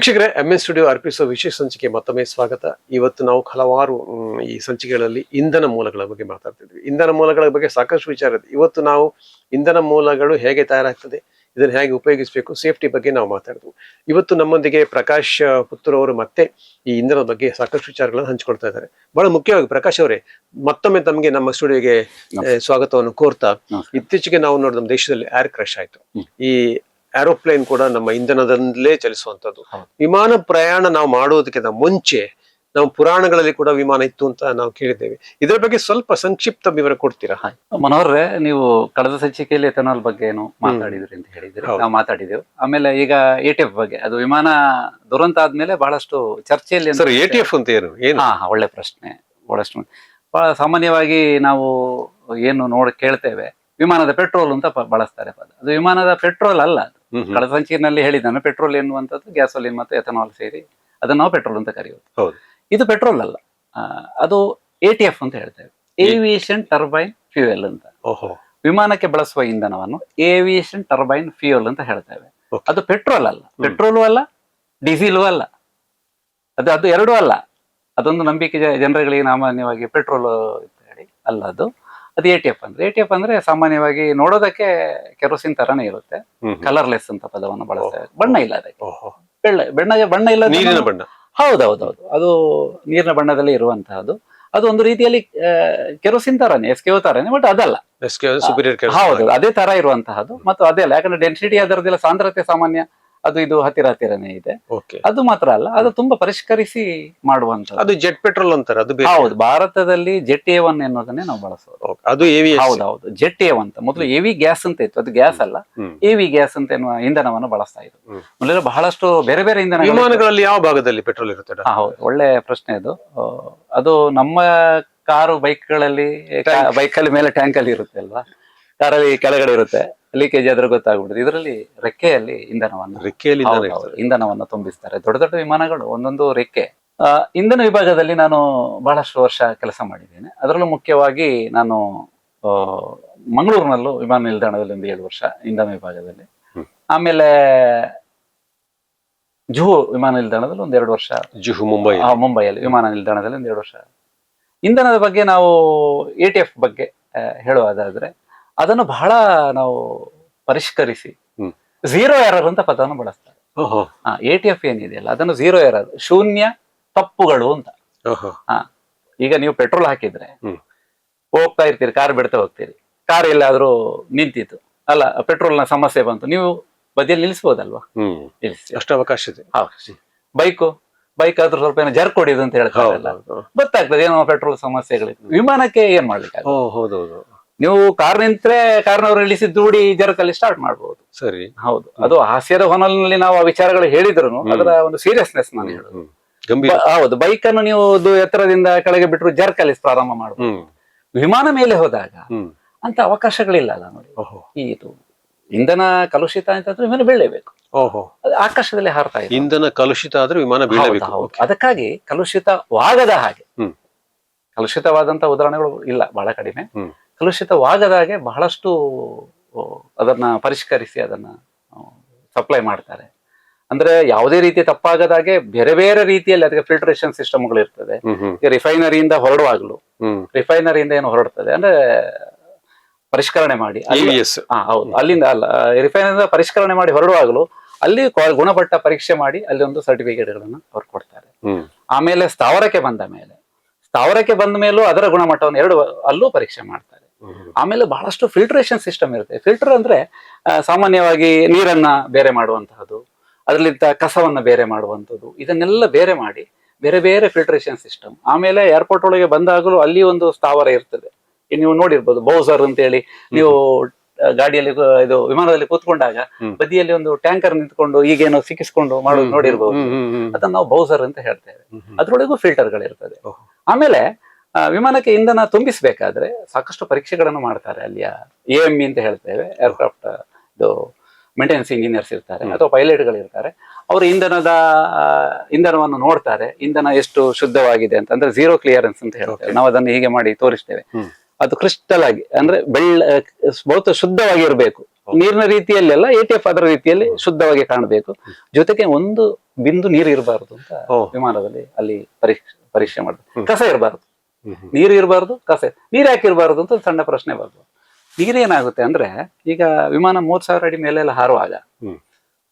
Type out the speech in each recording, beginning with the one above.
ವೀಕ್ಷಕರೇ M S studio ಅರ್ಪಿಸುವ ವಿಶೇಷ ಸಂಚಿಕೆ ಮತ್ತೊಮ್ಮೆ ಸ್ವಾಗತ. ಇವತ್ತು ನಾವು ಹಲವಾರು ಈ ಸಂಚಿಕೆಗಳಲ್ಲಿ ಇಂಧನ ಮೂಲಗಳ ಬಗ್ಗೆ ಮಾತಾಡ್ತಿದ್ವಿ. ಇಂಧನ ಮೂಲಗಳ ಬಗ್ಗೆ ಸಾಕಷ್ಟು ವಿಚಾರ ಇದೆ. ಇವತ್ತು ನಾವು ಇಂಧನ ಮೂಲಗಳು ಹೇಗೆ ತಯಾರಾಗ್ತದೆ ಇದನ್ನು ಹೇಗೆ ಉಪಯೋಗಿಸಬೇಕು ಸೇಫ್ಟಿ ಬಗ್ಗೆ ನಾವು ಮಾತಾಡಿದ್ವು ಇವತ್ತು ನಮ್ಮೊಂದಿಗೆ ಪ್ರಕಾಶ್ ಪುತ್ತೂರ್ ಅವರು ಮತ್ತೆ ಈ ಇಂಧನದ ಬಗ್ಗೆ ಸಾಕಷ್ಟು ವಿಚಾರಗಳನ್ನು ಹಂಚಿಕೊಳ್ತಾ ಇದ್ದಾರೆ. ಬಹಳ ಮುಖ್ಯವಾಗಿ ಪ್ರಕಾಶ್ ಅವರೇ ಮತ್ತೊಮ್ಮೆ ತಮಗೆ ನಮ್ಮ ಸ್ಟುಡಿಯೋಗೆ ಸ್ವಾಗತವನ್ನು ಕೋರ್ತಾ. ಇತ್ತೀಚೆಗೆ ನಾವು ನೋಡಿದ ನಮ್ಮ ದೇಶದಲ್ಲಿ ಏರ್ ಕ್ರಶ್ ಆಯಿತು. ಈ ಏರೋಪ್ಲೇನ್ ಕೂಡ ನಮ್ಮ ಇಂಧನದಲ್ಲೇ ಚಲಿಸುವಂತದ್ದು ವಿಮಾನ ಪ್ರಯಾಣ ನಾವು ಮಾಡುವುದಕ್ಕಿಂತ ಮುಂಚೆ ನಾವು ಪುರಾಣಗಳಲ್ಲಿ ಕೂಡ ವಿಮಾನ ಇತ್ತು ಅಂತ ನಾವು ಕೇಳಿದ್ದೇವೆ. ಇದರ ಬಗ್ಗೆ ಸ್ವಲ್ಪ ಸಂಕ್ಷಿಪ್ತ ವಿವರ ಕೊಡ್ತೀರಾ? ಮನೋಹರ್ರೆ ನೀವು ಕಳೆದ ಸಂಚಿಕೆಯಲ್ಲಿ ಎಥನಾಲ್ ಬಗ್ಗೆ ಏನು ಮಾತಾಡಿದ್ರಿ ಅಂತ ಹೇಳಿದ್ರಿ. ನಾವು ಮಾತಾಡಿದೆವು ಆಮೇಲೆ ಈಗ ಎ ಟಿ ಎಫ್ ಬಗ್ಗೆ ಅದು ವಿಮಾನ ದುರಂತ ಆದ್ಮೇಲೆ ಬಹಳಷ್ಟು ಚರ್ಚೆಯಲ್ಲಿ ಸರ್ ಎ ಟಿ ಎಫ್ ಅಂತ ಏನು? ಏನು? ಹಾ ಒಳ್ಳೆ ಪ್ರಶ್ನೆ ಬಹಳಷ್ಟು ಬಹಳ ಸಾಮಾನ್ಯವಾಗಿ ನಾವು ಏನು ನೋಡ್ ಕೇಳ್ತೇವೆ ವಿಮಾನದ ಪೆಟ್ರೋಲ್ ಅಂತ ಬಳಸ್ತಾರೆ ಪದ. ಅದು ವಿಮಾನದ ಪೆಟ್ರೋಲ್ ಅಲ್ಲ ಅದು. ಕಳೆದ ಸಂಚಿಕೆಯಲ್ಲಿ ಹೇಳಿದ್ದಾನೆ ಪೆಟ್ರೋಲ್ ಎನ್ನುವಂಥದ್ದು ಗ್ಯಾಸೋಲಿನ್ ಮತ್ತು ಎಥನಾಲ್ ಸೇರಿ ಅದನ್ನ ನಾವು ಪೆಟ್ರೋಲ್ ಅಂತ ಕರೆಯುವುದು. ಇದು ಪೆಟ್ರೋಲ್ ಅಲ್ಲ. ಅದು ಎ ಟಿ ಎಫ್ ಅಂತ ಹೇಳ್ತೇವೆ. ಏವಿಯೇಷನ್ ಟರ್ಬೈನ್ ಫ್ಯೂಯಲ್ ಅಂತ. ವಿಮಾನಕ್ಕೆ ಬಳಸುವ ಇಂಧನವನ್ನು ಏವಿಯೇಷನ್ ಟರ್ಬೈನ್ ಫ್ಯೂಯಲ್ ಅಂತ ಹೇಳ್ತೇವೆ. ಅದು ಪೆಟ್ರೋಲ್ ಅಲ್ಲ. ಪೆಟ್ರೋಲು ಅಲ್ಲ ಡೀಸೆಲು ಅಲ್ಲ. ಅದು ಅದು ಎರಡೂ ಅಲ್ಲ. ಅದೊಂದು ನಂಬಿಕೆ ಜನರಿಗೆ ಜನರುಗಳಿಗೆ ಸಾಮಾನ್ಯವಾಗಿ ಪೆಟ್ರೋಲ್ ಅಂತ ಹೇಳಿ. ಅಲ್ಲ ಅದು. ಅದು ಎ ಟಿ ಎಫ್ ಅಂದ್ರೆ. ಎ ಟಿ ಎಫ್ ಅಂದ್ರೆ ಸಾಮಾನ್ಯವಾಗಿ ನೋಡೋದಕ್ಕೆ ಕೆರೋಸಿನ್ ತರನೇ ಇರುತ್ತೆ. ಕಲರ್ಲೆಸ್ ಅಂತ ಪದವನ್ನು ಬಳಸ್ತಾರೆ. ಬಣ್ಣ ಇಲ್ಲ ಅದಕ್ಕೆ. ಬೆಳ್ಳ ಬಣ್ಣ ಬಣ್ಣ ಇಲ್ಲ ನೀರಿನ ಬಣ್ಣ. ಹೌದೌದೌದು. ಅದು ನೀರಿನ ಬಣ್ಣದಲ್ಲಿ ಇರುವಂತಹದ್ದು. ಅದು ಒಂದು ರೀತಿಯಲ್ಲಿ ಕೆರೋಸಿನ್ ತರನೇ ಎಸ್ ತರನೇ ಬಟ್ ಅದಲ್ಲ. ಹೌದು ಅದೇ ತರ ಇರುವಂತಹದ್ದು. ಮತ್ತು ಅದೇ ಅಲ್ಲ ಯಾಕಂದ್ರೆ ಡೆನ್ಸಿಟಿ ಅದರದ್ದೆಲ್ಲ ಸಾಂದ್ರತೆ ಸಾಮಾನ್ಯ ಅದು ಇದು ಹತ್ತಿರ ಹತ್ತಿರನೇ ಇದೆ. ಅದು ಮಾತ್ರ ಅಲ್ಲ ಅದು ತುಂಬಾ ಪರಿಷ್ಕರಿಸಿ ಮಾಡುವಂತ ಅದು ಜೆಟ್ ಪೆಟ್ರೋಲ್ ಅಂತಾರೆ ಅದು ಹೌದು ಭಾರತದಲ್ಲಿ ಜೆಟ್ ಎ ಒನ್ ಎನ್ನುವುದನ್ನೇ ನಾವು ಬಳಸೋದು. ಅದು ಎವಿ ಹೌದೌದು ಜೆಟ್ ಎ ಅಂತ. ಮೊದಲು ಎವಿ ಗ್ಯಾಸ್ ಅಂತ ಇತ್ತು ಅದು ಗ್ಯಾಸ್ ಅಲ್ಲ. ಎವಿ ಗ್ಯಾಸ್ ಅಂತ ಎನ್ನುವ ಇಂಧನವನ್ನು ಬಳಸ್ತಾ ಇದ್ರು. ಮೊದಲು ಬಹಳಷ್ಟು ಬೇರೆ ಬೇರೆ ಇಂಧನ ವಿಮಾನಗಳಲ್ಲಿ ಯಾವ ಭಾಗದಲ್ಲಿ ಪೆಟ್ರೋಲ್ ಇರುತ್ತೆ ಹೌದು ಒಳ್ಳೆ ಪ್ರಶ್ನೆ ಅದು ಅದು ನಮ್ಮ ಕಾರು ಬೈಕ್ಗಳಲ್ಲಿ ಬೈಕಲ್ಲಿ ಮೇಲೆ ಟ್ಯಾಂಕ್ ಅಲ್ಲಿ ಇರುತ್ತೆ ಅಲ್ವಾ? ಕಾರಲ್ಲಿ ಕೆಳಗಡೆ ಇರುತ್ತೆ. ಲೀಕೇಜ್ ಆದ್ರೆ ಗೊತ್ತಾಗ್ಬಿಡುತ್ತೆ ಇದರಲ್ಲಿ ರೆಕ್ಕೆಯಲ್ಲಿ ಇಂಧನವನ್ನು ರೆಕ್ಕೆಯಲ್ಲಿ ಇಂಧನ ಹೌದು, ಹೌದು, ಇಂಧನವನ್ನು ತುಂಬಿಸ್ತಾರೆ. ದೊಡ್ಡ ದೊಡ್ಡ ವಿಮಾನಗಳು ಒಂದೊಂದು ರೆಕ್ಕೆ. ಆ, ಇಂಧನ ವಿಭಾಗದಲ್ಲಿ ನಾನು ಬಹಳಷ್ಟು ವರ್ಷ ಕೆಲಸ ಮಾಡಿದ್ದೇನೆ. ಅದರಲ್ಲೂ ಮುಖ್ಯವಾಗಿ ನಾನು ಆ, ಮಂಗಳೂರಿನಲ್ಲೂ ವಿಮಾನ ನಿಲ್ದಾಣದಲ್ಲಿ ಒಂದು ಏಳು ವರ್ಷ ಇಂಧನ ವಿಭಾಗದಲ್ಲಿ. ಹ್ಮ್. ಆಮೇಲೆ ಜುಹು ವಿಮಾನ ನಿಲ್ದಾಣದಲ್ಲಿ ಒಂದು ಎರಡು ವರ್ಷ. ಜುಹು ಮುಂಬೈ. ಆ, ಮುಂಬೈಯಲ್ಲಿ ವಿಮಾನ ನಿಲ್ದಾಣದಲ್ಲಿ ಒಂದು ಎರಡು ವರ್ಷ. ಇಂಧನದ ಬಗ್ಗೆ ನಾವು ಎ ಟಿ ಎಫ್ ಬಗ್ಗೆ ಆ, ಹೇಳುವುದಾದ್ರೆ ಅದನ್ನು ಬಹಳ ನಾವು ಪರಿಷ್ಕರಿಸಿ. ಝೀರೋ ಎರರ್ ಅಂತ ಪದವನ್ನು ಬಳಸ್ತಾರೆ. ಎ ಟಿ ಎಫ್ ಏನಿದೆಯಲ್ಲ ಅದನ್ನು ಝೀರೋ ಎರರ್ ಶೂನ್ಯ ತಪ್ಪುಗಳು ಅಂತ. ಈಗ ನೀವು ಪೆಟ್ರೋಲ್ ಹಾಕಿದ್ರೆ ಹೋಗ್ತಾ ಇರ್ತೀರಿ ಕಾರ್ ಬಿಡ್ತಾ ಹೋಗ್ತೀರಿ. ಕಾರ್ ಎಲ್ಲಾದ್ರೂ ನಿಂತಿತ್ತು ಅಲ್ಲ ಪೆಟ್ರೋಲ್ನ ಸಮಸ್ಯೆ ಬಂತು ನೀವು ಬದಿಯಲ್ಲಿ ನಿಲ್ಲಿಸಿ. ಅಷ್ಟು ಅವಕಾಶ ಇದೆ. ಬೈಕು ಬೈಕ್ ಆದ್ರೂ ಸ್ವಲ್ಪ ಏನೋ ಜರ್ಕ್ ಹೊಡಿಯೋದು ಅಂತ ಹೇಳ್ತಾರೆ ಗೊತ್ತಾಗ್ತದೆ ಏನೋ ಪೆಟ್ರೋಲ್ ಸಮಸ್ಯೆಗಳಿತ್ತು. ವಿಮಾನಕ್ಕೆ ಏನ್ ಮಾಡ್ಲಿಕ್ಕೆ ನೀವು ಕಾರ್ ನಿಂತ್ರೆ ಕಾರ್ನವ್ರು ಇಳಿಸಿ ದೂಡಿ ಜರಕಲ್ಲಿ ಸ್ಟಾರ್ಟ್ ಮಾಡಬಹುದು ಸರಿ. ಹೌದು. ಅದು ಹಾಸ್ಯದ ಹೊನಲಿನಲ್ಲಿ ನಾವು ಆ ವಿಚಾರಗಳು ಹೇಳಿದ್ರು ಅದರ ಒಂದು ಸೀರಿಯಸ್ನೆಸ್ ನಾನು ಹೇಳುದು. ಹೌದು. ಬೈಕ್ ಅನ್ನು ನೀವು ಎತ್ತರದಿಂದ ಕೆಳಗೆ ಬಿಟ್ಟರು ಜರ್ಕಲ್ಲಿ ಪ್ರಾರಂಭ ಮಾಡಬಹುದು ವಿಮಾನ ಮೇಲೆ ಹೋದಾಗ ಅಂತ ಅವಕಾಶಗಳಿಲ್ಲ ಅಲ್ಲ ನೋಡಿ. ಓಹೋ. ಈ ಇದು ಇಂಧನ ಕಲುಷಿತ ಅಂತಂದ್ರೆ ವಿಮಾನ ಬೀಳಲೇಬೇಕು. ಓಹೋ. ಆಕಾಶದಲ್ಲಿ ಹಾರ್ತಾ ಇದೆ. ಇಂಧನ ಕಲುಷಿತ ಆದ್ರೆ ವಿಮಾನ ಬೀಳಬೇಕು. ಅದಕ್ಕಾಗಿ ಕಲುಷಿತವಾಗದ ಹಾಗೆ. ಕಲುಷಿತವಾದಂತಹ ಕಲುಷಿತವಾದಂತ ಉದಾಹರಣೆಗಳು ಇಲ್ಲ ಬಹಳ ಕಡಿಮೆ. ಹ್ಮ್. ಕಲುಷಿತವಾಗದ ಹಾಗೆ ಬಹಳಷ್ಟು ಅದನ್ನ ಪರಿಷ್ಕರಿಸಿ ಅದನ್ನ ಸಪ್ಲೈ ಮಾಡ್ತಾರೆ. ಅಂದ್ರೆ ಯಾವುದೇ ರೀತಿ ತಪ್ಪಾಗದಾಗೆ ಬೇರೆ ಬೇರೆ ರೀತಿಯಲ್ಲಿ ಅದಕ್ಕೆ ಫಿಲ್ಟ್ರೇಷನ್ ಸಿಸ್ಟಮ್ಗಳು ಇರ್ತದೆ. ರಿಫೈನರಿಯಿಂದ ಹೊರಡುವಾಗ್ಲು. ರಿಫೈನರಿಯಿಂದ ಏನು ಹೊರಡ್ತದೆ? ಅಂದ್ರೆ ಪರಿಷ್ಕರಣೆ ಮಾಡಿ. ಹೌದು. ಅಲ್ಲಿಂದ ಅಲ್ಲ ರಿಫೈನರಿಂದ ಪರಿಷ್ಕರಣೆ ಮಾಡಿ ಹೊರಡುವಾಗಲೂ ಅಲ್ಲಿ ಗುಣಮಟ್ಟ ಪರೀಕ್ಷೆ ಮಾಡಿ ಅಲ್ಲಿ ಒಂದು ಸರ್ಟಿಫಿಕೇಟ್ಗಳನ್ನು ಅವ್ರು ಕೊಡ್ತಾರೆ. ಆಮೇಲೆ ಸ್ಥಾವರಕ್ಕೆ ಬಂದ ಮೇಲೆ ಸ್ಥಾವರಕ್ಕೆ ಬಂದ ಮೇಲೂ ಅದರ ಗುಣಮಟ್ಟವನ್ನು ಎರಡು ಅಲ್ಲೂ ಪರೀಕ್ಷೆ ಮಾಡ್ತಾರೆ. ಆಮೇಲೆ ಬಹಳಷ್ಟು ಫಿಲ್ಟ್ರೇಷನ್ ಸಿಸ್ಟಮ್ ಇರುತ್ತೆ. ಫಿಲ್ಟರ್ ಅಂದ್ರೆ ಸಾಮಾನ್ಯವಾಗಿ ನೀರನ್ನ ಬೇರೆ ಮಾಡುವಂತಹದ್ದು ಅದರಲ್ಲಿದ್ದ ಕಸವನ್ನ ಬೇರೆ ಮಾಡುವಂಥದ್ದು ಇದನ್ನೆಲ್ಲ ಬೇರೆ ಮಾಡಿ ಬೇರೆ ಬೇರೆ ಫಿಲ್ಟ್ರೇಷನ್ ಸಿಸ್ಟಮ್ ಆಮೇಲೆ ಏರ್ಪೋರ್ಟ್ ಒಳಗೆ ಬಂದಾಗಲೂ ಅಲ್ಲಿ ಒಂದು ಸ್ಥಾವರ ಇರ್ತದೆ. ನೀವು ನೋಡಿರ್ಬೋದು ಬೌಸರ್ ಅಂತ ಹೇಳಿ ನೀವು ಗಾಡಿಯಲ್ಲಿ ಇದು ವಿಮಾನದಲ್ಲಿ ಕೂತ್ಕೊಂಡಾಗ ಬದಿಯಲ್ಲಿ ಒಂದು ಟ್ಯಾಂಕರ್ ನಿಂತ್ಕೊಂಡು ಈಗೇನೋ ಸಿಕ್ಕಿಸ್ಕೊಂಡು ಮಾಡೋದು ನೋಡಿರ್ಬೋದು. ಅದನ್ನ ನಾವು ಬೌಸರ್ ಅಂತ ಹೇಳ್ತೇವೆ. ಅದರೊಳಗೂ ಫಿಲ್ಟರ್ಗಳಿರ್ತದೆ. ಆಮೇಲೆ ವಿಮಾನಕ್ಕೆ ಇಂಧನ ತುಂಬಿಸಬೇಕಾದ್ರೆ ಸಾಕಷ್ಟು ಪರೀಕ್ಷೆಗಳನ್ನು ಮಾಡ್ತಾರೆ ಅಲ್ಲಿಯ ಎ ಎಂ ಇ ಅಂತ ಹೇಳ್ತೇವೆ ಏರ್ಕ್ರಾಫ್ಟ್ ಇದು ಮೇಂಟೆನೆನ್ಸ್ ಇಂಜಿನಿಯರ್ಸ್ ಇರ್ತಾರೆ ಅಥವಾ ಪೈಲಟ್ಗಳು ಇರ್ತಾರೆ. ಅವರು ಇಂಧನದ ಇಂಧನವನ್ನು ನೋಡ್ತಾರೆ. ಇಂಧನ ಎಷ್ಟು ಶುದ್ಧವಾಗಿದೆ ಅಂತ ಅಂದ್ರೆ ಜೀರೋ ಕ್ಲಿಯರೆನ್ಸ್ ಅಂತ ಹೇಳ್ತೇವೆ. ನಾವು ಅದನ್ನು ಹೀಗೆ ಮಾಡಿ ತೋರಿಸ್ತೇವೆ. ಅದು ಕ್ರಿಸ್ಟಲ್ ಆಗಿ ಅಂದ್ರೆ ಬೆಳ್ಳ ಬಹುತ ಶುದ್ಧವಾಗಿರ್ಬೇಕು. ನೀರಿನ ರೀತಿಯಲ್ಲೆಲ್ಲ ಎ ಟಿ ಎಫ್ ಅದರ ರೀತಿಯಲ್ಲಿ ಶುದ್ಧವಾಗಿ ಕಾಣಬೇಕು. ಜೊತೆಗೆ ಒಂದು ಬಿಂದು ನೀರು ಇರಬಾರದು ಅಂತ. ವಿಮಾನದಲ್ಲಿ ಅಲ್ಲಿ ಪರೀಕ್ಷೆ ಪರೀಕ್ಷೆ ಮಾಡಬೇಕು ಕಸ ಇರಬಾರ್ದು. ನೀರು ಇರಬಾರ್ದು ಕಸ ನೀರು ಯಾಕೆ ಇರಬಾರ್ದು ಅಂತ ಸಣ್ಣ ಪ್ರಶ್ನೆ ಬರ್ಬೋದು ನೀರೇನಾಗುತ್ತೆ ಅಂದ್ರೆ ಈಗ ವಿಮಾನ ಮೂವತ್ ಸಾವಿರ ಅಡಿ ಮೇಲೆ ಎಲ್ಲ ಹಾರುವಾಗ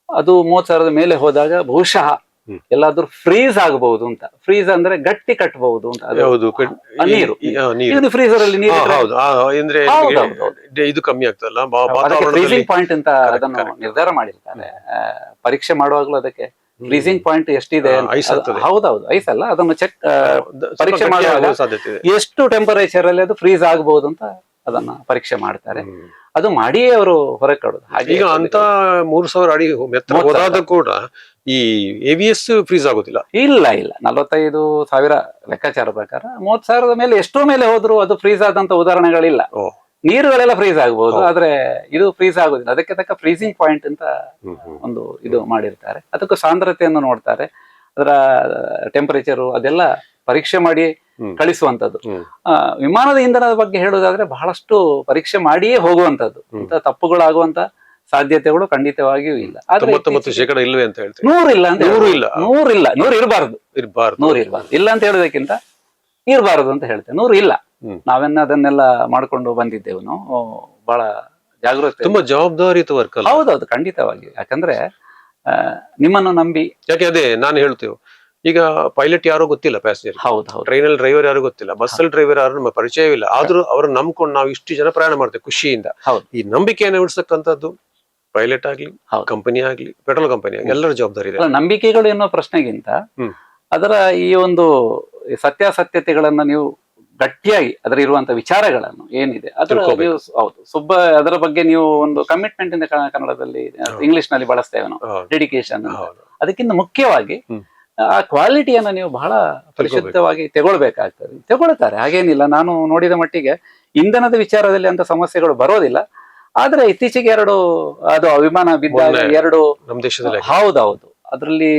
ಅದು ಮೂವತ್ ಸಾವಿರದ ಮೇಲೆ ಹೋದಾಗ ಬಹುಶಃ ಎಲ್ಲಾದ್ರೂ ಫ್ರೀಸ್ ಆಗಬಹುದು ಅಂತ. ಫ್ರೀಸ್ ಅಂದ್ರೆ ಗಟ್ಟಿ ಕಟ್ಟಬಹುದು ಅಂತ. ನೀರು. ನೀರು. ಇದು ಫ್ರೀಸರ್ ಅಲ್ಲಿ ನೀರು ಹೌದು. ಅಂದ್ರೆ ಇದು ಕಮ್ಮಿ ಫ್ರೀಸಿಂಗ್ ಪಾಯಿಂಟ್ ಅಂತ ಅದನ್ನು ನಿರ್ಧಾರ ಮಾಡಿರ್ತಾರೆ. ಪರೀಕ್ಷೆ ಮಾಡುವಾಗಲೂ ಅದಕ್ಕೆ ಫ್ರೀಸಿಂಗ್ ಪಾಯಿಂಟ್ ಎಷ್ಟಿದೆ ಹೌದೌದು ಐಸ್ ಅಲ್ಲ ಅದನ್ನು ಚೆಕ್ ಪರೀಕ್ಷೆ ಮಾಡುವಾಗ ಎಷ್ಟು ಟೆಂಪರೇಚರ್ ಅಲ್ಲಿ ಅದು ಫ್ರೀಸ್ ಆಗಬಹುದು ಅಂತ ಅದನ್ನ ಪರೀಕ್ಷೆ ಮಾಡ್ತಾರೆ. ಅದು ಮಾಡಿಯೇ ಅವರು ಹೊರಗೆ ಕಡೋದು ಹಾಗೆ ಈಗ ಅಂತ ಮೂರು ಸಾವಿರ ಅಡಿ ಹೋದಾದ ಕೂಡ ಈ ಎವಿಎಸ್ ಫ್ರೀಸ್ ಆಗೋದಿಲ್ಲ. ಇಲ್ಲ ಇಲ್ಲ. ನಲವತ್ತೈದು ಸಾವಿರ ಲೆಕ್ಕಾಚಾರ ಪ್ರಕಾರ ಮೂವತ್ ಸಾವಿರದ ಮೇಲೆ ಎಷ್ಟೋ ಮೇಲೆ ಹೋದ್ರು ಅದು ಫ್ರೀಸ್ ಆದಂತ ಉದಾಹರಣೆಗಳಿಲ್ಲ. ನೀರುಗಳೆಲ್ಲ ಫ್ರೀಸ್ ಆಗಬಹುದು ಹೌದು. ಆದ್ರೆ ಇದು ಫ್ರೀಸ್ ಆಗುದಿಲ್ಲ. ಅದಕ್ಕೆ ತಕ್ಕ ಫ್ರೀಸಿಂಗ್ ಪಾಯಿಂಟ್ ಅಂತ. ಒಂದು ಇದು ಮಾಡಿರ್ತಾರೆ. ಅದಕ್ಕೂ ಸಾಂದ್ರತೆಯನ್ನು ನೋಡ್ತಾರೆ. ಅದರ ಟೆಂಪರೇಚರ್ ಅದೆಲ್ಲ ಪರೀಕ್ಷೆ ಮಾಡಿ ಕಳಿಸುವಂತದ್ದು ವಿಮಾನದ ಇಂಧನದ ಬಗ್ಗೆ ಹೇಳುವುದಾದ್ರೆ ಬಹಳಷ್ಟು ಪರೀಕ್ಷೆ ಮಾಡಿಯೇ ಹೋಗುವಂತದ್ದು ಇಂತ ಇಂಥ ತಪ್ಪುಗಳಾಗುವಂತ ಸಾಧ್ಯತೆಗಳು ಖಂಡಿತವಾಗಿಯೂ ಇಲ್ಲ. ಶೇಕಡ ಇಲ್ವೇ ಅಂತ ಹೇಳ್ತೇವೆ. ನೂರು ಇಲ್ಲ ಅಂತ ನೂರು. ಇಲ್ಲ. ನೂರು ಇಲ್ಲ. ನೂರು ಇರಬಾರ್ದು. ಇರಬಾರ್ದು. ನೂರು ಇರಬಾರ್ದು. ಇಲ್ಲ ಅಂತ ಹೇಳೋದಕ್ಕಿಂತ ಇರಬಾರದು ಅಂತ ಹೇಳ್ತೇನೆ. ನೂರು ಇಲ್ಲ. ನಾವೆನ್ನ ಅದನ್ನೆಲ್ಲ ಮಾಡ್ಕೊಂಡು ಬಂದಿದ್ದೆವು ನಾವು ಬಹಳ ಜಾಗೃತಿ ತುಂಬಾ ಜವಾಬ್ದಾರಿಯುತ ವರ್ಕ್ ಅಲ್ಲ ಹೌದೌದು ಖಂಡಿತವಾಗಿ. ಯಾಕಂದ್ರೆ ನಿಮ್ಮನ್ನು ನಂಬಿ. ಯಾಕೆ ಅದೇ ನಾನು ಹೇಳ್ತೇವೆ. ಈಗ ಪೈಲಟ್ ಯಾರೋ ಗೊತ್ತಿಲ್ಲ ಪ್ಯಾಸೆಂಜರ್ ಹೌದು ಹೌದು. ಟ್ರೈನ್ ಅಲ್ಲಿ ಡ್ರೈವರ್ ಯಾರು ಗೊತ್ತಿಲ್ಲ. ಬಸ್ ಅಲ್ಲಿ ಡ್ರೈವರ್ ಯಾರು ನಮ್ಮ ಪರಿಚಯವಿಲ್ಲ. ಆದ್ರೂ ಅವ್ರನ್ನ ನಂಬ್ಕೊಂಡು ನಾವು ಇಷ್ಟು ಜನ ಪ್ರಯಾಣ ಮಾಡ್ತೇವೆ ಖುಷಿಯಿಂದ. ಹೌದು. ಈ ನಂಬಿಕೆಯನ್ನು ಉಳಿಸತಕ್ಕಂಥದ್ದು ಪೈಲಟ್ ಆಗ್ಲಿ ಕಂಪನಿ ಆಗ್ಲಿ ಪೆಟ್ರೋಲ್ ಕಂಪನಿ ಆಗ್ಲಿ ಎಲ್ಲರ ಜವಾಬ್ದಾರಿ ಇದೆ. ನಂಬಿಕೆಗಳು ಎನ್ನುವ ಪ್ರಶ್ನೆಗಿಂತ ಅದರ ಈ ಒಂದು ಸತ್ಯಾಸತ್ಯತೆಗಳನ್ನ ನೀವು ಗಟ್ಟಿಯಾಗಿ ಅದರ ಇರುವಂತ ವಿಚಾರಗಳನ್ನು ಏನಿದೆ ಅದರ. ನೀವು ಹೌದು. ಸುಬ್ಬ ಅದರ ಬಗ್ಗೆ ನೀವು ಒಂದು ಕಮಿಟ್ಮೆಂಟ್ ಇಂದ ಕನ್ನಡದಲ್ಲಿ. ಇಂಗ್ಲಿಷ್ನಲ್ಲಿ ಬಳಸ್ತೇವೆ ನಾವು ಡೆಡಿಕೇಶನ್ ಹೌದು. ಅದಕ್ಕಿಂತ ಮುಖ್ಯವಾಗಿ ಆ ಕ್ವಾಲಿಟಿಯನ್ನು ನೀವು ಬಹಳ ಪರಿಶುದ್ಧವಾಗಿ ತಗೊಳ್ಬೇಕಾಗ್ತದೆ. ತಗೊಳ್ತಾರೆ ಹಾಗೇನಿಲ್ಲ. ನಾನು ನೋಡಿದ ಮಟ್ಟಿಗೆ ಇಂಧನದ ವಿಚಾರದಲ್ಲಿ ಅಂತ ಸಮಸ್ಯೆಗಳು ಬರೋದಿಲ್ಲ. ಆದ್ರೆ ಇತ್ತೀಚೆಗೆ ಎರಡು ಅದು ಅಭಿಮಾನ ಬಿದ್ದ ಎರಡು. ಹೌದೌದು. ಅದರಲ್ಲಿ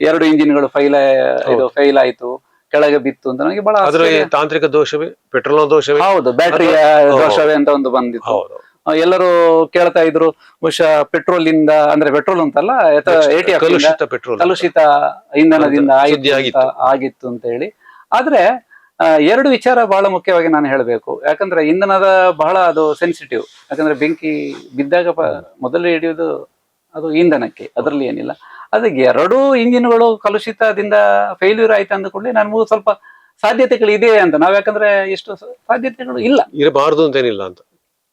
ಎರಡು ಇಂಜಿನ್ಗಳು ಫೈಲ್ ಇದು ಫೈಲ್ ಆಯ್ತು. ಕೆಳಗೆ ಬಿತ್ತು ಅಂತ ನನಗೆ ಬಹಳ. ತಾಂತ್ರಿಕ ದೋಷವೇ ಪೆಟ್ರೋಲ್ ದೋಷವೇ? ಹೌದು ಬ್ಯಾಟರಿಯ. ದೋಷವೇ ಅಂತ ಒಂದು ಬಂದಿತ್ತು. ಎಲ್ಲರೂ ಕೇಳ್ತಾ ಇದ್ರು ಬಹುಶಃ ಪೆಟ್ರೋಲ್ ಇಂದ ಅಂದ್ರೆ ಪೆಟ್ರೋಲ್ ಅಂತಲ್ಲ ಕಲುಷಿತ ಪೆಟ್ರೋಲ್. ಕಲುಷಿತ ಇಂಧನದಿಂದ ಆಗಿತ್ತು. ಅಂತ ಹೇಳಿ. ಆದ್ರೆ ಎರಡು ವಿಚಾರ ಬಹಳ ಮುಖ್ಯವಾಗಿ ನಾನು ಹೇಳಬೇಕು. ಯಾಕಂದ್ರೆ ಇಂಧನದ ಬಹಳ ಅದು ಸೆನ್ಸಿಟಿವ್ ಯಾಕಂದ್ರೆ ಬೆಂಕಿ ಬಿದ್ದಾಗ ಮೊದಲು ಹಿಡಿಯೋದು ಅದು ಇಂಧನಕ್ಕೆ ಅದರಲ್ಲಿ ಏನಿಲ್ಲ. ಅದಕ್ಕೆ ಎರಡು ಇಂಜಿನ್ಗಳು ಕಲುಷಿತದಿಂದ ಫೇಲ್ಯೂರ್ ಆಯ್ತು ಅಂದ್ಕೊಳ್ಳಿ ನನ್ಗೂ ಸ್ವಲ್ಪ ಸಾಧ್ಯತೆಗಳು ಇದೆ ಅಂತ. ನಾವ್ ಯಾಕಂದ್ರೆ ಎಷ್ಟು ಸಾಧ್ಯತೆಗಳು ಇಲ್ಲ. ಇರಬಾರ್ದು ಅಂತೇನಿಲ್ಲ ಅಂತ.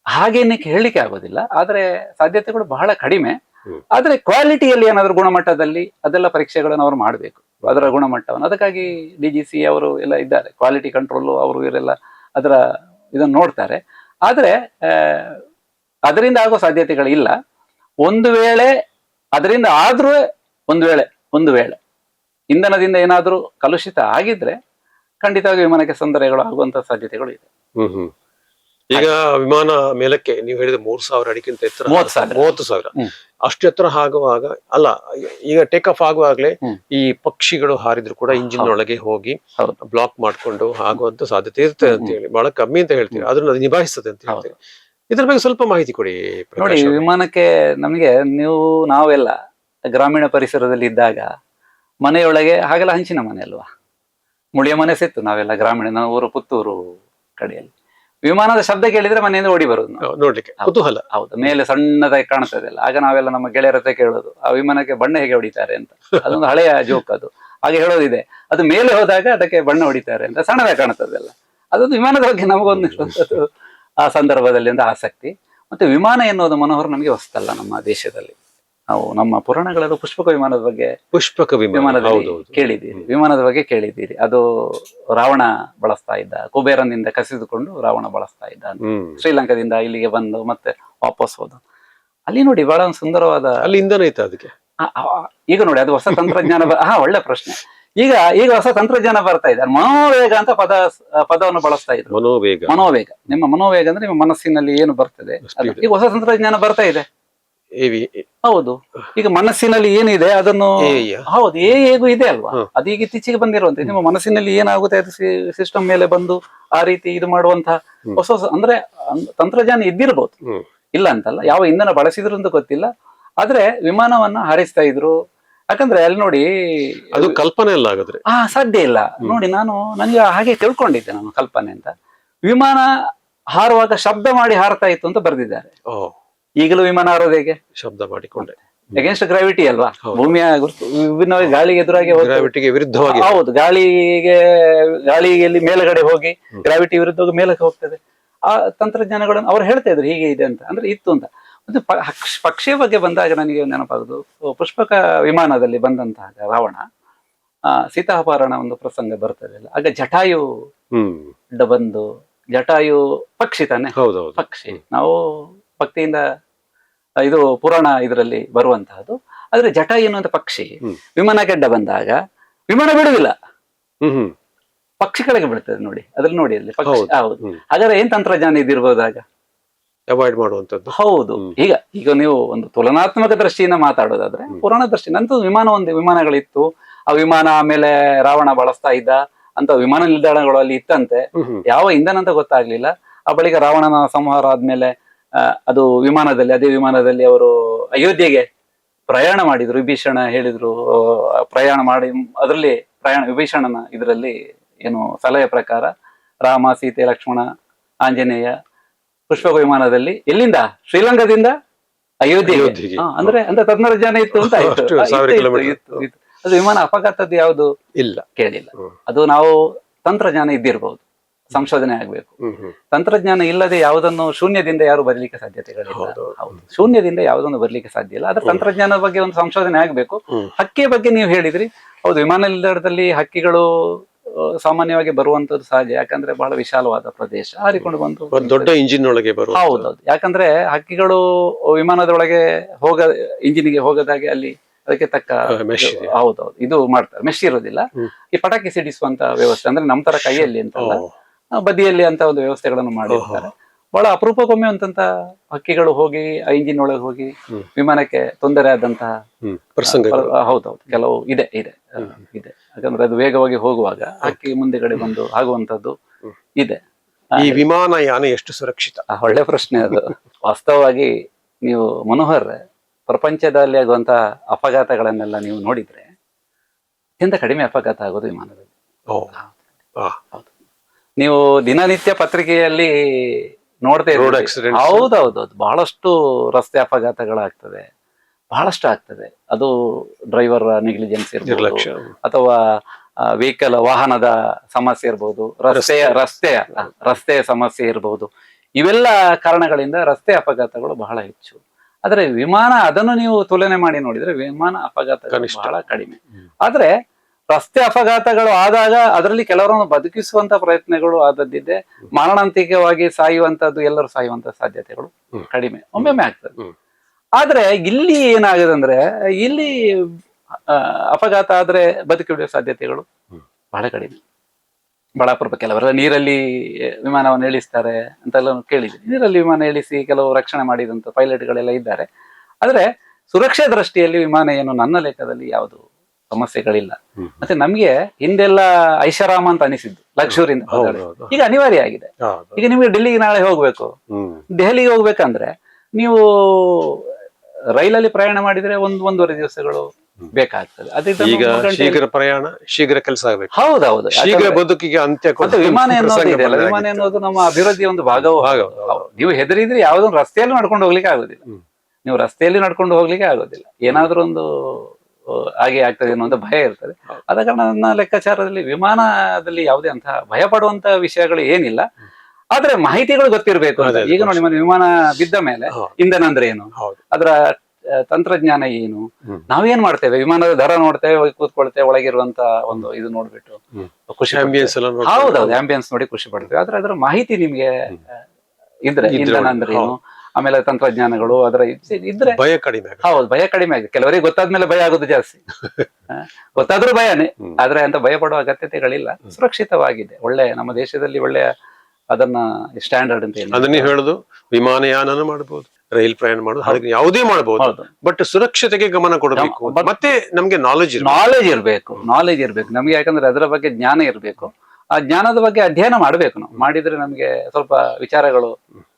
ಹಾಗೇನೆ ಹೇಳಲಿಕ್ಕೆ ಆಗೋದಿಲ್ಲ. ಆದ್ರೆ ಸಾಧ್ಯತೆಗಳು ಬಹಳ ಕಡಿಮೆ. ಆದ್ರೆ ಕ್ವಾಲಿಟಿಯಲ್ಲಿ ಏನಾದ್ರು ಗುಣಮಟ್ಟದಲ್ಲಿ ಅದೆಲ್ಲ ಪರೀಕ್ಷೆಗಳನ್ನು ಅವ್ರು ಮಾಡಬೇಕು. ಅದರ ಗುಣಮಟ್ಟವನ್ನು. ಅದಕ್ಕಾಗಿ ಡಿ ಜಿ ಸಿ ಅವರು ಎಲ್ಲ ಇದ್ದಾರೆ. ಕ್ವಾಲಿಟಿ ಕಂಟ್ರೋಲ್ ಅವರು ಇವರೆಲ್ಲ ಅದರ ಇದನ್ನು ನೋಡ್ತಾರೆ. ಆದ್ರೆ ಅದರಿಂದ ಆಗೋ ಸಾಧ್ಯತೆಗಳಿಲ್ಲ. ಒಂದು ವೇಳೆ ಅದರಿಂದ ಆದ್ರೂ ಒಂದು ವೇಳೆ ಒಂದು ವೇಳೆ ಇಂಧನದಿಂದ ಏನಾದರೂ ಕಲುಷಿತ ಆಗಿದ್ರೆ ಖಂಡಿತವಾಗಿ ವಿಮಾನಕ್ಕೆ ತೊಂದರೆಗಳು ಆಗುವಂತ ಸಾಧ್ಯತೆಗಳು ಇದೆ. ಹ್ಮ್ ಈಗ ವಿಮಾನ ಮೇಲಕ್ಕೆ ನೀವು ಹೇಳಿದ ಮೂರ್ ಸಾವಿರ ಅಡಿಕಿಂತ ಎತ್ತರ ಮೂವತ್ತು ಸಾವಿರ. ಅಷ್ಟು ಎತ್ತರ ಆಗುವಾಗ ಅಲ್ಲ ಈಗ ಟೇಕ್ ಆಫ್ ಆಗುವಾಗಲೇ ಈ ಪಕ್ಷಿಗಳು ಹಾರಿದ್ರು ಕೂಡ ಇಂಜಿನ್ ಒಳಗೆ ಹೋಗಿ ಬ್ಲಾಕ್ ಮಾಡ್ಕೊಂಡು ಆಗುವಂತ ಸಾಧ್ಯತೆ ಇರುತ್ತೆ ಅಂತ ಹೇಳಿ. ಬಹಳ ಕಮ್ಮಿ ಅಂತ ಹೇಳ್ತೀವಿ ಅದನ್ನ ಅದು ನಿಭಾಯಿಸ್ತದೆ ಅಂತ ಹೇಳ್ತೀವಿ ಇದ್ರ ಬಗ್ಗೆ ಸ್ವಲ್ಪ ಮಾಹಿತಿ ಕೊಡಿ ನೋಡಿ ವಿಮಾನಕ್ಕೆ ನಮಗೆ ನೀವು ನಾವೆಲ್ಲ ಗ್ರಾಮೀಣ ಪರಿಸರದಲ್ಲಿ ಇದ್ದಾಗ ಮನೆಯೊಳಗೆ ಹಾಗೆಲ್ಲ ಹಂಚಿನ ಮನೆ ಅಲ್ವಾ? ಮುಳಿಯ ಮನೆ ಸಿತ್ತು ನಾವೆಲ್ಲ ಗ್ರಾಮೀಣ ನಾವು ಊರು ಪುತ್ತೂರು ಕಡೆಯಲ್ಲಿ. ವಿಮಾನದ ಶಬ್ದ ಕೇಳಿದ್ರೆ ಮನೆಯಿಂದ ಓಡಿ ಬರೋದು. ನೋಡ್ಲಿಕ್ಕೆ. ಕುತೂಹಲ. ಹೌದು. ಮೇಲೆ ಸಣ್ಣದಾಗಿ ಕಾಣಿಸ್ತದೆ ಅಲ್ಲ. ಆಗ ನಾವೆಲ್ಲ ನಮ್ಮ ಗೆಳೆಯರ ಹತ್ರ ಕೇಳೋದು ಆ ವಿಮಾನಕ್ಕೆ ಬಣ್ಣ ಹೇಗೆ ಹೊಡಿತಾರೆ ಅಂತ. ಅದೊಂದು ಹಳೆಯ ಜೋಕ್ ಅದು. ಹಾಗೆ ಹೇಳೋದಿದೆ. ಅದು ಮೇಲೆ ಹೋದಾಗ ಅದಕ್ಕೆ ಬಣ್ಣ ಹೊಡಿತಾರೆ ಅಂತ ಸಣ್ಣದಾಗಿ ಕಾಣ್ತದೆಲ್ಲ ಅದೊಂದು ವಿಮಾನದ ಬಗ್ಗೆ ನಮಗೊಂದು ಆ ಸಂದರ್ಭದಲ್ಲಿ ಒಂದು ಆಸಕ್ತಿ. ಮತ್ತೆ ವಿಮಾನ ಎನ್ನುವುದು ಮನೋಹರ ನಮಗೆ ಹೊಸ್ತಲ್ಲ ನಮ್ಮ ದೇಶದಲ್ಲಿ. ನಾವು ನಮ್ಮ ಪುರಾಣಗಳಲ್ಲೂ ಪುಷ್ಪಕ ವಿಮಾನದ ಬಗ್ಗೆ ಪುಷ್ಪಕ ವಿಮಾನ ವಿಮಾನದಲ್ಲಿ ಕೇಳಿದ್ದೀರಿ. ವಿಮಾನದ ಬಗ್ಗೆ ಕೇಳಿದ್ದೀರಿ. ಅದು ರಾವಣ ಬಳಸ್ತಾ ಇದ್ದ ಕುಬೇರನಿಂದ ಕಸಿದುಕೊಂಡು ರಾವಣ ಬಳಸ್ತಾ ಇದ್ದ ಶ್ರೀಲಂಕಾದಿಂದ ಇಲ್ಲಿಗೆ ಬಂದು ಮತ್ತೆ ವಾಪಸ್ ಹೋದ. ಅಲ್ಲಿ ನೋಡಿ ಬಹಳ ಒಂದು ಸುಂದರವಾದ ಅಲ್ಲಿ ಇಂಧನ ಐತೆ ಅದಕ್ಕೆ. ಈಗ ನೋಡಿ ಅದು ಹೊಸ ತಂತ್ರಜ್ಞಾನ ಹಾ ಒಳ್ಳೆ ಪ್ರಶ್ನೆ. ಈಗ ಈಗ ಹೊಸ ತಂತ್ರಜ್ಞಾನ ಬರ್ತಾ ಇದೆ. ಮನೋವೇಗ ಅಂತ ಪದ ಪದವನ್ನು ಬಳಸ್ತಾ ಇದ್ರು. ಮನೋವೇಗ. ಮನೋವೇಗ. ನಿಮ್ಮ ಮನೋವೇಗ ಅಂದ್ರೆ ನಿಮ್ಮ ಮನಸ್ಸಿನಲ್ಲಿ ಏನು ಬರ್ತದೆ. ಈಗ ಹೊಸ ತಂತ್ರಜ್ಞಾನ ಬರ್ತಾ ಇದೆ. ಏವಿ ಹೌದು. ಈಗ ಮನಸ್ಸಿನಲ್ಲಿ ಏನಿದೆ ಅದನ್ನು ಹೌದು ಏ ಹೇಗೂ ಇದೆ ಅಲ್ವಾ? ಹ್ಮ್. ಅದು ಈಗ ಇತ್ತೀಚೆಗೆ ಬಂದಿರುವಂತ. ನಿಮ್ಮ ಮನಸ್ಸಿನಲ್ಲಿ ಏನಾಗುತ್ತೆ ಅದು ಸಿಸ್ಟಮ್ ಮೇಲೆ ಬಂದು ಆ ರೀತಿ ಇದು ಮಾಡುವಂತಹ ಹೊಸ ಹೊಸ ಅಂದ್ರೆ ತಂತ್ರಜ್ಞಾನ ಇದ್ದಿರ್ಬೋದು. ಇಲ್ಲ ಅಂತಲ್ಲ ಯಾವ ಇಂಧನ ಬಳಸಿದ್ರು ಅಂತ ಗೊತ್ತಿಲ್ಲ. ಆದ್ರೆ ವಿಮಾನವನ್ನ ಹಾರಿಸ್ತಾ ಇದ್ರು. ಯಾಕಂದ್ರೆ ಅಲ್ಲಿ ನೋಡಿ ಅದು ಕಲ್ಪನೆ ಇಲ್ಲ ಹಾಗಾದ್ರೆ. ಆ ಸಾಧ್ಯ ಇಲ್ಲ. ನೋಡಿ ನಾನು ನನಗೆ ಹಾಗೆ ತಿಳ್ಕೊಂಡಿದ್ದೆ ನಾನು ಕಲ್ಪನೆ ಅಂತ. ವಿಮಾನ ಹಾರುವಾಗ ಶಬ್ದ ಮಾಡಿ ಹಾರತಾ ಇತ್ತು ಅಂತ ಬರೆದಿದ್ದಾರೆ. ಈಗಲೂ ವಿಮಾನ ಹಾರೋದು ಹೇಗೆ? ಶಬ್ದ ಮಾಡಿಕೊಂಡೆ. ಅಗೇನ್ಸ್ಟ್ ಗ್ರಾವಿಟಿ ಅಲ್ವಾ? ಭೂಮಿಯ ವಿಭಿನ್ನವಾಗಿ ಗಾಳಿಗೆ ಎದುರಾಗಿ. ಗ್ರಾವಿಟಿಗೆ ವಿರುದ್ಧವಾಗಿ ಹೌದು ಗಾಳಿಗೆ ಗಾಳಿಯಲ್ಲಿ ಮೇಲ್ಗಡೆ ಹೋಗಿ ಗ್ರಾವಿಟಿ ವಿರುದ್ಧ ಹೋಗಿ ಮೇಲಕ್ಕೆ ಹೋಗ್ತದೆ. ಆ ತಂತ್ರಜ್ಞಾನಗಳನ್ನು ಅವ್ರು ಹೇಳ್ತಾ ಇದ್ರು ಹೀಗೆ ಇದೆ ಅಂತ. ಅಂದ್ರೆ ಇತ್ತು ಅಂತ. ಮತ್ತೆ ಪಕ್ಷಿಯ ಬಗ್ಗೆ ಬಂದಾಗ ನನಗೆ ನೆನಪಾಗುದು ಪುಷ್ಪಕ ವಿಮಾನದಲ್ಲಿ ಬಂದಂತಹ ರಾವಣ ಸೀತಾಪಾರಣ ಸೀತಾಪಹರಣ ಒಂದು ಪ್ರಸಂಗ ಬರ್ತದೆ ಅಲ್ಲ. ಆಗ ಜಟಾಯು ಬಂದು ಜಟಾಯು ಪಕ್ಷಿ ತಾನೆ? ಹೌದೌದು. ಪಕ್ಷಿ. ನಾವು ಭಕ್ತಿಯಿಂದ ಇದು ಪುರಾಣ ಇದರಲ್ಲಿ ಬರುವಂತಹದ್ದು. ಆದ್ರೆ ಜಟ ಎನ್ನುವಂತ ಪಕ್ಷಿ ವಿಮಾನ ಗೆಡ್ಡ ಬಂದಾಗ ವಿಮಾನ ಬಿಡುವುದಿಲ್ಲ. ಪಕ್ಷಿ ಕೆಳಗೆ ಬೀಳ್ತದೆ ನೋಡಿ ಅದ್ರಲ್ಲಿ ನೋಡಿ ಅಲ್ಲಿ ಪಕ್ಷಿ. ಹೌದು. ಹಾಗಾದ್ರೆ ಏನ್ ತಂತ್ರಜ್ಞಾನ ಇದಿರ್ಬೋದಾಗ ಅವಾಯ್ಡ್ ಮಾಡುವಂತದ್ದು ಹೌದು. ಈಗ ಈಗ ನೀವು ಒಂದು ತುಲನಾತ್ಮಕ ದೃಷ್ಟಿಯಿಂದ ಮಾತಾಡೋದಾದ್ರೆ. ಪುರಾಣ ದೃಷ್ಟಿ. ನಂತರ ವಿಮಾನ ಒಂದು ವಿಮಾನಗಳಿತ್ತು. ಆ ವಿಮಾನ ಆಮೇಲೆ ರಾವಣ ಬಳಸ್ತಾ ಇದ್ದ ಅಂತ ವಿಮಾನ ನಿಲ್ದಾಣಗಳು ಅಲ್ಲಿ ಇತ್ತಂತೆ. ಯಾವ ಇಂಧನ ಅಂತ ಗೊತ್ತಾಗ್ಲಿಲ್ಲ. ಆ ಬಳಿಕ ರಾವಣನ ಸಂಹಾರ ಆದ್ಮೇಲೆ ಅದು ವಿಮಾನದಲ್ಲಿ ಅದೇ ವಿಮಾನದಲ್ಲಿ ಅವರು ಅಯೋಧ್ಯೆಗೆ ಪ್ರಯಾಣ ಮಾಡಿದ್ರು ವಿಭೀಷಣ ಹೇಳಿದ್ರು. ಪ್ರಯಾಣ ಮಾಡಿ ಅದರಲ್ಲಿ ಪ್ರಯಾಣ ವಿಭೀಷಣನ ಇದರಲ್ಲಿ ಏನು ಸಲಹೆ ಪ್ರಕಾರ ರಾಮ ಸೀತೆ ಲಕ್ಷ್ಮಣ ಆಂಜನೇಯ ಪುಷ್ಪಕ ವಿಮಾನದಲ್ಲಿ ಎಲ್ಲಿಂದ? ಶ್ರೀಲಂಕಾದಿಂದ ಅಯೋಧ್ಯೆ. ಅಂದ್ರೆ ಅಂದ್ರೆ ತಂತ್ರಜ್ಞಾನ ಇತ್ತು ಅಂತ ಆಯ್ತು ಅಷ್ಟು ಇತ್ತು, ಇತ್ತು. ಅದು ವಿಮಾನ ಅಪಘಾತದ್ದು ಯಾವುದು? ಇಲ್ಲ. ಕೇಳಿಲ್ಲ. ಅದು ನಾವು ತಂತ್ರಜ್ಞಾನ ಇದ್ದಿರಬಹುದು ಸಂಶೋಧನೆ ಆಗ್ಬೇಕು. ತಂತ್ರಜ್ಞಾನ ಇಲ್ಲದೆ ಯಾವುದನ್ನು ಶೂನ್ಯದಿಂದ ಯಾರು ಬರಲಿಕ್ಕೆ ಸಾಧ್ಯತೆಗಳಿಲ್ಲ. ಹೌದು. ಶೂನ್ಯದಿಂದ ಯಾವುದನ್ನು ಬರಲಿಕ್ಕೆ ಸಾಧ್ಯ ಇಲ್ಲ. ಆದ್ರೆ ತಂತ್ರಜ್ಞಾನದ ಬಗ್ಗೆ ಒಂದು ಸಂಶೋಧನೆ ಆಗ್ಬೇಕು. ಹಕ್ಕಿ ಬಗ್ಗೆ ನೀವು ಹೇಳಿದ್ರಿ. ಹೌದು ವಿಮಾನ ನಿಲ್ದಾಣದಲ್ಲಿ ಹಕ್ಕಿಗಳು ಸಾಮಾನ್ಯವಾಗಿ ಬರುವಂತದ್ದು ಸಹಜ ಯಾಕಂದ್ರೆ ಬಹಳ ವಿಶಾಲವಾದ ಪ್ರದೇಶ. ಹಾರಿಕೊಂಡು ಬಂದು ದೊಡ್ಡ ಇಂಜಿನ್ ಒಳಗೆ ಬರುವ ಹೌದೌದು. ಯಾಕಂದ್ರೆ ಹಕ್ಕಿಗಳು ವಿಮಾನದೊಳಗೆ ಹೋಗ ಇಂಜಿನಿಗೆ ಹೋಗದಾಗೆ ಅಲ್ಲಿ ಅದಕ್ಕೆ ತಕ್ಕ ಹೌದೌದು. ಇದು ಮಾಡ್ತಾರೆ. ಮೆಶ್ ಇರೋದಿಲ್ಲ. ಈ ಪಟಾಕಿ ಸಿಡಿಸುವಂತ ವ್ಯವಸ್ಥೆ ಅಂದ್ರೆ ನಮ್ ತರ ಕೈಯಲ್ಲಿ ಅಂತಲ್ಲ. ಆ, ಬದಿಯಲ್ಲಿ ಅಂತ ಒಂದು ವ್ಯವಸ್ಥೆಗಳನ್ನು ಮಾಡಿರ್ತಾರೆ. ಬಹಳ ಅಪರೂಪಕ್ಕೊಮ್ಮೆ ಅಂತಂತ ಹಕ್ಕಿಗಳು ಹೋಗಿ ಆ ಇಂಜಿನ್ ಒಳಗೆ ಹೋಗಿ ವಿಮಾನಕ್ಕೆ ತೊಂದರೆ ಆದಂತಹ ಆ, ಹೌದೌದು. ಕೆಲವು ಇದೆ ಇದೆ ಇದೆ. ಯಾಕಂದ್ರೆ ಅದು ವೇಗವಾಗಿ ಹೋಗುವಾಗ ಹಕ್ಕಿ ಮುಂದೆಗಡೆ ಬಂದು ಆಗುವಂತದ್ದು ಇದೆ. ಈ ವಿಮಾನಯಾನ ಎಷ್ಟು ಸುರಕ್ಷಿತ? ಒಳ್ಳೆ ಪ್ರಶ್ನೆ ಅದು. ವಾಸ್ತವವಾಗಿ ನೀವು ಮನೋಹರ್ ಪ್ರಪಂಚದಲ್ಲಿ ಆಗುವಂತಹ ಅಪಘಾತಗಳನ್ನೆಲ್ಲ ನೀವು ನೋಡಿದ್ರೆ ಅತ್ಯಂತ ಕಡಿಮೆ ಅಪಘಾತ ಆಗೋದು ವಿಮಾನದಲ್ಲಿ. ಹೌದು. ನೀವು ದಿನನಿತ್ಯ ಪತ್ರಿಕೆಯಲ್ಲಿ ನೋಡ್ತಾ ರೋಡ್ ಆಕ್ಸಿಡೆಂಟ್ ಹೌದೌದು ಬಹಳಷ್ಟು ರಸ್ತೆ ಅಪಘಾತಗಳಾಗ್ತದೆ. ಬಹಳಷ್ಟು ಆಗ್ತದೆ. ಅದು ಡ್ರೈವರ್ ನೆಗ್ಲಿಜೆನ್ಸ್ ಇರ್ಬೋದು ಅಥವಾ ವೆಹಿಕಲ್ ವಾಹನದ ಸಮಸ್ಯೆ ಇರ್ಬೋದು ರಸ್ತೆಯ ರಸ್ತೆಯ ರಸ್ತೆಯ ಸಮಸ್ಯೆ ಇರಬಹುದು ಇವೆಲ್ಲ ಕಾರಣಗಳಿಂದ ರಸ್ತೆ ಅಪಘಾತಗಳು ಬಹಳ ಹೆಚ್ಚು. ಆದರೆ ವಿಮಾನ ಅದನ್ನು ನೀವು ತುಲನೆ ಮಾಡಿ ನೋಡಿದ್ರೆ ವಿಮಾನ ಅಪಘಾತಗಳು ಬಹಳ ಕಡಿಮೆ. ಆದ್ರೆ ರಸ್ತೆ ಅಪಘಾತಗಳು ಆದಾಗ ಅದರಲ್ಲಿ ಕೆಲವರನ್ನು ಬದುಕಿಸುವಂತ ಪ್ರಯತ್ನಗಳು ಆದದ್ದಿದೆ. ಮಾರಣಾಂತಿಕವಾಗಿ ಸಾಯುವಂತದ್ದು ಎಲ್ಲರೂ ಸಾಯುವಂತ ಸಾಧ್ಯತೆಗಳು ಕಡಿಮೆ ಒಮ್ಮೊಮ್ಮೆ ಆಗ್ತದೆ. ಆದ್ರೆ ಇಲ್ಲಿ ಏನಾಗಿದೆ ಅಂದ್ರೆ ಇಲ್ಲಿ ಅಪಘಾತ ಆದ್ರೆ ಬದುಕಿ ಬಿಡುವ ಸಾಧ್ಯತೆಗಳು ಬಹಳ ಕಡಿಮೆ. ಬಹಳ ಅಪರೂಪ ಕೆಲವರೆಲ್ಲ ನೀರಲ್ಲಿ ವಿಮಾನವನ್ನು ಇಳಿಸ್ತಾರೆ ಅಂತೆಲ್ಲ ಕೇಳಿದ್ದೀನಿ. ನೀರಲ್ಲಿ ವಿಮಾನ ಇಳಿಸಿ ಕೆಲವು ರಕ್ಷಣೆ ಮಾಡಿದಂತ ಪೈಲಟ್ಗಳೆಲ್ಲ ಇದ್ದಾರೆ. ಆದ್ರೆ ಸುರಕ್ಷಾ ದೃಷ್ಟಿಯಲ್ಲಿ ವಿಮಾನ ಏನು ನನ್ನ ಲೆಕ್ಕದಲ್ಲಿ ಯಾವುದು ಸಮಸ್ಯೆಗಳಿಲ್ಲ. ಮತ್ತೆ ನಮ್ಗೆ ಹಿಂದೆಲ್ಲ ಐಷಾರಾಮ ಅಂತ ಅನಿಸಿದ್ದು ಲಕ್ಷೂರಿಂದ ಹೌದು ಈಗ ಅನಿವಾರ್ಯ ಆಗಿದೆ. ಈಗ ನಿಮಗೆ ಡೆಲ್ಲಿಗೆ ನಾಳೆ ಹೋಗ್ಬೇಕು. ದೆಹಲಿಗೆ ಹೋಗ್ಬೇಕಂದ್ರೆ ನೀವು ರೈಲಲ್ಲಿ ಪ್ರಯಾಣ ಮಾಡಿದ್ರೆ ಒಂದ್ ಒಂದೂವರೆ ದಿವಸಗಳು ಬೇಕಾಗ್ತದೆ. ಈಗ ಶೀಘ್ರ ಪ್ರಯಾಣ ಶೀಘ್ರ ಕೆಲಸ ಆಗ್ಬೇಕು. ಹೌದೌದು ಶೀಘ್ರ ಬದುಕಿಗೆ ಅಂತ್ಯ ವಿಮಾನ ಇದೆಯಲ್ಲ ವಿಮಾನ ಬಂದಾಗಿತ್ತು. ನಮ್ಮ ಅಭಿವೃದ್ಧಿಯ ಒಂದು ಭಾಗವೂ. ನೀವು ಹೆದರಿದ್ರೆ ಯಾವ್ದೊಂದು ರಸ್ತೆಯಲ್ಲಿ ನಡ್ಕೊಂಡು ಹೋಗ್ಲಿಕ್ಕೆ ಆಗೋದಿಲ್ಲ. ನೀವು ರಸ್ತೆಯಲ್ಲಿ ನಡ್ಕೊಂಡು ಹೋಗ್ಲಿಕ್ಕೆ ಆಗೋದಿಲ್ಲ. ಏನಾದ್ರೂ ಒಂದು ಹಾಗೆ ಆಗ್ತದೆ ಅಂತ ಭಯ ಇರ್ತದೆ. ಆದ ಕಾರಣ ನನ್ನ ಲೆಕ್ಕಾಚಾರದಲ್ಲಿ ವಿಮಾನದಲ್ಲಿ ಯಾವುದೇ ಅಂತಹ ಭಯ ಪಡುವಂತ ವಿಷಯಗಳು ಏನಿಲ್ಲ. ಆದ್ರೆ ಮಾಹಿತಿಗಳು ಗೊತ್ತಿರಬೇಕು ಅಂತ. ಈಗ ನೋಡಿ ಮತ್ತೆ ವಿಮಾನ ಬಿದ್ದ ಮೇಲೆ. ಇಂಧನ ಅಂದ್ರೆ ಏನು? ಅದರ ತಂತ್ರಜ್ಞಾನ ಏನು. ನಾವೇನ್ ಮಾಡ್ತೇವೆ? ವಿಮಾನದ ದರ ನೋಡ್ತೇವೆ ಕೂತ್ಕೊಳ್ತೇವೆ ಒಳಗಿರುವಂತ ಒಂದು ಇದು ನೋಡ್ಬಿಟ್ಟು. ಖುಷಿ ಆಂಬಿಯನ್ಸ್ ಹೌದೌದು ಆಂಬಿಯನ್ಸ್ ನೋಡಿ ಖುಷಿ ಪಡ್ತೇವೆ. ಆದ್ರೆ ಅದರ ಮಾಹಿತಿ ನಿಮ್ಗೆ ಇದ್ರೆ ಇಂಧನ ಅಂದ್ರೆ ಏನು ಆಮೇಲೆ ತಂತ್ರಜ್ಞಾನಗಳು ಅದರ ಇದ್- ಇದ್ರೆ ಭಯ ಕಡಿಮೆ ಆಗುತ್ತೆ. ಹೌದು ಭಯ ಕಡಿಮೆ ಆಗಿದೆ ಕೆಲವರಿಗೆ ಗೊತ್ತಾದ್ಮೇಲೆ ಭಯ ಆಗೋದು ಜಾಸ್ತಿ. ಗೊತ್ತಾದ್ರೂ ಭಯನೇ. ಆದ್ರೆ ಅಂತ ಭಯ ಪಡುವ ಅಗತ್ಯತೆಗಳಿಲ್ಲ ಸುರಕ್ಷಿತವಾಗಿದೆ. ಒಳ್ಳೆ ನಮ್ಮ ದೇಶದಲ್ಲಿ ಒಳ್ಳೆಯ ಅದನ್ನ ಸ್ಟ್ಯಾಂಡರ್ಡ್ ಅಂತ ಹೇಳಿ ಹೇಳುದು ವಿಮಾನಯಾನನ ಮಾಡಬಹುದು ರೈಲ್ ಪ್ರಯಾಣ ಮಾಡುದು ಹಾಗೆ ಯಾವುದೇ ಮಾಡಬಹುದು ಬಟ್ ಸುರಕ್ಷತೆಗೆ ಗಮನ ಕೊಡಬೇಕು. ಮತ್ತೆ ನಮ್ಗೆ ನಾಲೆಜ್ ನಾಲೆಜ್ ಇರಬೇಕು ನಾಲೆಜ್ ಇರಬೇಕು. ನಮ್ಗೆ ಯಾಕಂದ್ರೆ ಅದರ ಬಗ್ಗೆ ಜ್ಞಾನ ಇರಬೇಕು. ಆ ಜ್ಞಾನದ ಬಗ್ಗೆ ಅಧ್ಯಯನ ಮಾಡಬೇಕು ನಾವು. ಮಾಡಿದ್ರೆ ನಮ್ಗೆ ಸ್ವಲ್ಪ ವಿಚಾರಗಳು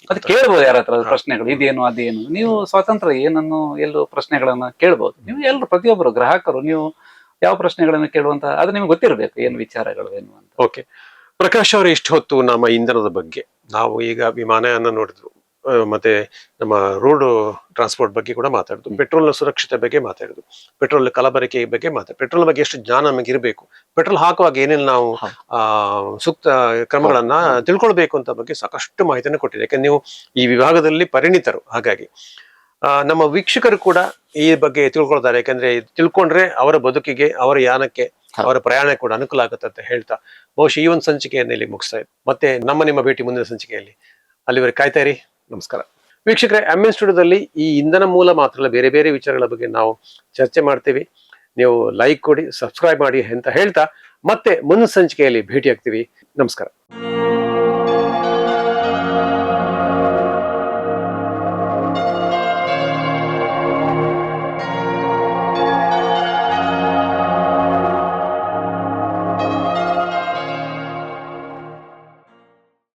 ಅದು ಕೇಳ್ಬೋದು ಯಾರ ಹತ್ರ ಪ್ರಶ್ನೆಗಳು ಇದೇನು ಅದೇನು. ನೀವು ಸ್ವಾತಂತ್ರ್ಯ ಏನನ್ನು ಎಲ್ಲೂ ಪ್ರಶ್ನೆಗಳನ್ನ ಕೇಳ್ಬೋದು. ನೀವು ಎಲ್ಲರೂ ಪ್ರತಿಯೊಬ್ಬರು ಗ್ರಾಹಕರು ನೀವು ಯಾವ ಪ್ರಶ್ನೆಗಳನ್ನು ಕೇಳುವಂತ ಅದು ನಿಮ್ಗೆ ಗೊತ್ತಿರಬೇಕು ಏನು ವಿಚಾರಗಳು ಏನು ಅಂತ. ಓಕೆ ಪ್ರಕಾಶ್ ಅವರು ಇಷ್ಟು ಹೊತ್ತು ನಮ್ಮ ಇಂಧನದ ಬಗ್ಗೆ. ನಾವು ಈಗ ವಿಮಾನಯಾನ ನೋಡಿದ್ರು ಮತ್ತೆ ನಮ್ಮ ರೋಡ್ ಟ್ರಾನ್ಸ್ಪೋರ್ಟ್ ಬಗ್ಗೆ ಕೂಡ ಮಾತಾಡಿದ್ರು ಪೆಟ್ರೋಲ್ನ ಸುರಕ್ಷತೆ ಬಗ್ಗೆ ಮಾತಾಡಿದ್ರು ಪೆಟ್ರೋಲ್ ಕಲಬರಿಕೆ ಬಗ್ಗೆ ಮಾತಾಡ ಪೆಟ್ರೋಲ್ ಬಗ್ಗೆ ಎಷ್ಟು ಜ್ಞಾನ ನಮಗೆ ಇರಬೇಕು ಪೆಟ್ರೋಲ್ ಹಾಕುವಾಗ ಏನೇನು ನಾವು ಆ ಸೂಕ್ತ ಕ್ರಮಗಳನ್ನ ತಿಳ್ಕೊಳ್ಬೇಕು ಅಂತ ಬಗ್ಗೆ ಸಾಕಷ್ಟು ಮಾಹಿತಿಯನ್ನು ಕೊಟ್ಟಿದೆ. ಯಾಕಂದ್ರೆ ನೀವು ಈ ವಿಭಾಗದಲ್ಲಿ ಪರಿಣಿತರು ಹಾಗಾಗಿ. ನಮ್ಮ ವೀಕ್ಷಕರು ಕೂಡ ಈ ಬಗ್ಗೆ ತಿಳ್ಕೊಳ್ತಾರೆ. ಯಾಕಂದ್ರೆ ತಿಳ್ಕೊಂಡ್ರೆ ಅವರ ಬದುಕಿಗೆ ಅವರ ಯಾನಕ್ಕೆ ಅವರ ಪ್ರಯಾಣ ಕೂಡ ಅನುಕೂಲ ಆಗುತ್ತೆ ಅಂತ ಹೇಳ್ತಾ ಬಹುಶಃ ಈ ಒಂದು ಸಂಚಿಕೆಯನ್ನು ಇಲ್ಲಿ ಮುಗಿಸ್ತಾ ಇದ್ದೆ ಮತ್ತೆ ನಮ್ಮ ನಿಮ್ಮ ಭೇಟಿ ಮುಂದಿನ ಸಂಚಿಕೆಯಲ್ಲಿ. ಅಲ್ಲಿವರೆಗೆ ಕಾಯ್ತಾ ಇರಿ. ನಮಸ್ಕಾರ. ವೀಕ್ಷಕರೇ ಎಂ ಎನ್ ಸ್ಟುಡಿಯೋದಲ್ಲಿ ಈ ಇಂಧನ ಮೂಲ ಮಾತ್ರ ಬೇರೆ ಬೇರೆ ವಿಚಾರಗಳ ಬಗ್ಗೆ ನಾವು ಚರ್ಚೆ ಮಾಡ್ತೀವಿ. ನೀವು ಲೈಕ್ ಕೊಡಿ ಸಬ್ಸ್ಕ್ರೈಬ್ ಮಾಡಿ ಅಂತ ಹೇಳ್ತಾ ಮತ್ತೆ ಮುಂದಿನ ಸಂಚಿಕೆಯಲ್ಲಿ ಭೇಟಿ ಆಗ್ತೀವಿ ನಮಸ್ಕಾರ.